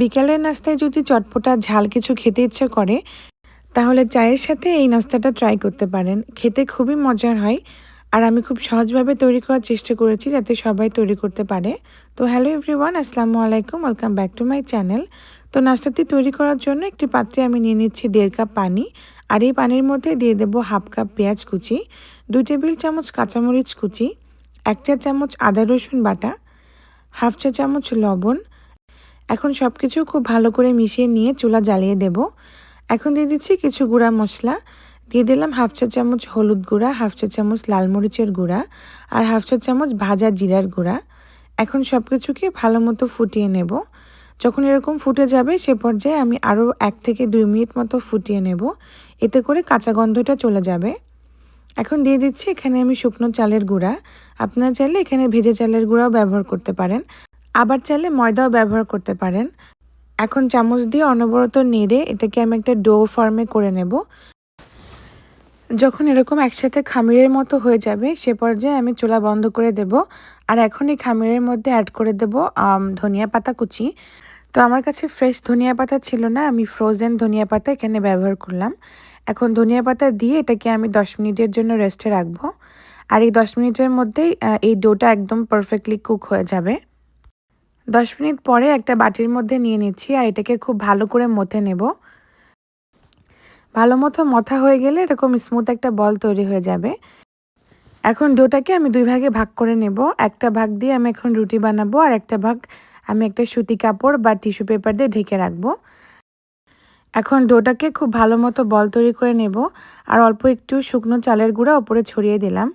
বিকালের নাস্তায় যদি চটপটা ঝাল কিছু খেতে ইচ্ছে করে, তাহলে চায়ের সাথে এই নাস্তাটা ট্রাই করতে পারেন। খেতে খুবই মজার হয় আর আমি খুব সহজভাবে তৈরি করার চেষ্টা করেছি যাতে সবাই তৈরি করতে পারে। তো হ্যালো এভরিওয়ান আসসালামু আলাইকুম welcome back to my channel তো নাস্তাটি তৈরি করার জন্য একটি পাত্রে আমি নিয়ে নিচ্ছি দেড় কাপ পানি আর এই পানির মধ্যে দিয়ে দেবো হাফ কাপ পেঁয়াজ কুচি, দুই টেবিল চামচ কাঁচামরিচ কুচি, এক চা চামচ আদা রসুন বাটা, হাফ চা চামচ লবণ এখন সব কিছু খুব ভালো করে মিশিয়ে নিয়ে চুলা জ্বালিয়ে দেব। এখন দিয়ে দিচ্ছি কিছু গুঁড়া মশলা। দিয়ে দিলাম হাফ চা চামচ হলুদ গুঁড়া, হাফ চা চামচ লাল মরিচের গুঁড়া আর হাফ চা চামচ ভাজা জিরার গুঁড়া। এখন সব কিছুকে ভালো মতো ফুটিয়ে নেব। যখন এরকম ফুটে যাবে সে পর্যায়ে আমি আরও এক থেকে দুই মিনিট মতো ফুটিয়ে নেব। এতে করে কাঁচা গন্ধটা চলে যাবে। এখন দিয়ে দিচ্ছি এখানে আমি শুকনো চালের গুঁড়া। আপনারা চাইলে এখানে ভেজে চালের গুঁড়াও ব্যবহার করতে পারেন। আবার চাইলে ময়দাও ব্যবহার করতে পারেন। এখন চামচ দিয়ে অনবরত নেড়ে এটাকে আমি একটা ডো ফর্মে করে নেব। যখন এরকম একসাথে খামিরের মতো হয়ে যাবে, সে পর্যায়ে আমি চুলা বন্ধ করে দেব। আর এখন এই খামিরের মধ্যে অ্যাড করে দেব ধনিয়া পাতা কুচি। তো আমার কাছে ফ্রেশ ধনিয়া পাতা ছিল না, আমি ফ্রোজেন ধনিয়া পাতা এখানে ব্যবহার করলাম। এখন ধনিয়া পাতা দিয়ে এটাকে আমি দশ মিনিটের জন্য রেস্টে রাখব। আর এই দশ মিনিটের মধ্যেই এই ডোটা একদম পারফেক্টলি কুক হয়ে যাবে। দশ মিনিট পরে একটা বাটির মধ্যে নিয়ে নিচ্ছি আর এটাকে খুব ভালো করে মথে নেব। ভালো মতো মথা হয়ে গেলে এরকম স্মুথ একটা বল তৈরি হয়ে যাবে। এখন ডোটাকে আমি দুই ভাগে ভাগ করে নেব। একটা ভাগ দিয়ে আমি এখন রুটি বানাবো আর একটা ভাগ আমি একটা সুতি কাপড় বা টিস্যু পেপার দিয়ে ঢেকে রাখব। এখন ডোটাকে খুব ভালো মতো বল তৈরি করে নেব। আর অল্প একটু শুকনো চালের গুঁড়া ওপরে ছড়িয়ে দিলাম।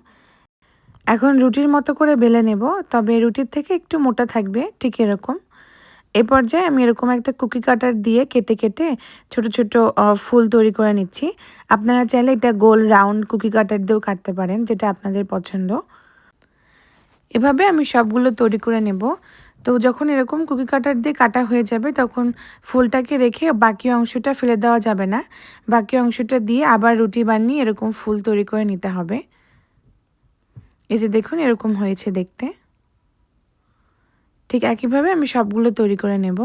এখন রুটির মতো করে বেলে নেব, তবে রুটির থেকে একটু মোটা থাকবে, ঠিক এরকম। এ পর্যায়ে আমি এরকম একটা কুকি কাটার দিয়ে কেটে কেটে ছোট ছোট ফুল তৈরি করে নিচ্ছি। আপনারা চাইলে এটা গোল রাউন্ড কুকি কাটার দিয়েও কাটতে পারেন, যেটা আপনাদের পছন্দ। এভাবে আমি সবগুলো তৈরি করে নেব। তো যখন এরকম কুকি কাটার দিয়ে কাটা হয়ে যাবে, তখন ফুলটাকে রেখে বাকি অংশটা ফেলে দেওয়া যাবে না। বাকি অংশটা দিয়ে আবার রুটি বানিয়ে এরকম ফুল তৈরি করে নিতে হবে। এই যে দেখুন, এরকম হয়েছে দেখতে। ঠিক একইভাবে আমি সবগুলো তৈরি করে নেব।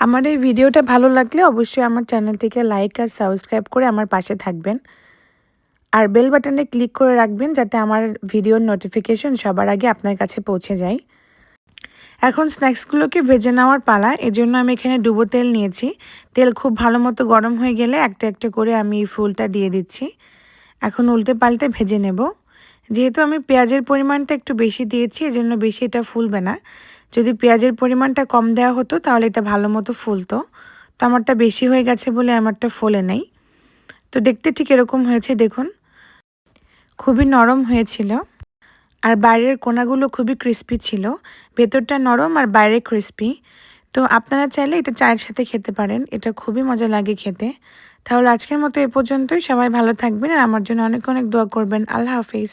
আমার এই ভিডিওটা ভালো লাগলে অবশ্যই আমার চ্যানেলটিকে লাইক আর সাবস্ক্রাইব করে আমার পাশে থাকবেন। আর বেল বাটনে ক্লিক করে রাখবেন যাতে আমার ভিডিওর নোটিফিকেশন সবার আগে আপনার কাছে পৌঁছে যায়। এখন স্ন্যাক্সগুলোকে ভেজে নেওয়ার পালা। এজন্য আমি এখানে ডুবো তেল নিয়েছি। তেল খুব ভালো মতো গরম হয়ে গেলে একটা একটা করে আমি এই ফুলটা দিয়ে দিচ্ছি। এখন উল্টে পাল্টে ভেজে নেব। যেহেতু আমি পেঁয়াজের পরিমাণটা একটু বেশি দিয়েছি, এজন্য বেশি এটা ফুলবে না। যদি পেঁয়াজের পরিমাণটা কম দেওয়া হতো, তাহলে এটা ভালো মতো ফুলতো। তো আমারটা বেশি হয়ে গেছে বলে আমারটা ফোলে নেই। তো দেখতে ঠিক এরকম হয়েছে, দেখুন। খুবই নরম হয়েছিল। আর বাইরের কোনাগুলো খুবই ক্রিস্পি ছিল। ভেতরটা নরম আর বাইরে ক্রিস্পি তো আপনারা চাইলে এটা চায়ের সাথে খেতে পারেন। এটা খুবই মজা লাগে খেতে। তাহলে আজকের মতো এ পর্যন্তই। সবাই ভালো থাকবেন আর আমার জন্য অনেক অনেক দোয়া করবেন। আল্লাহ হাফিজ।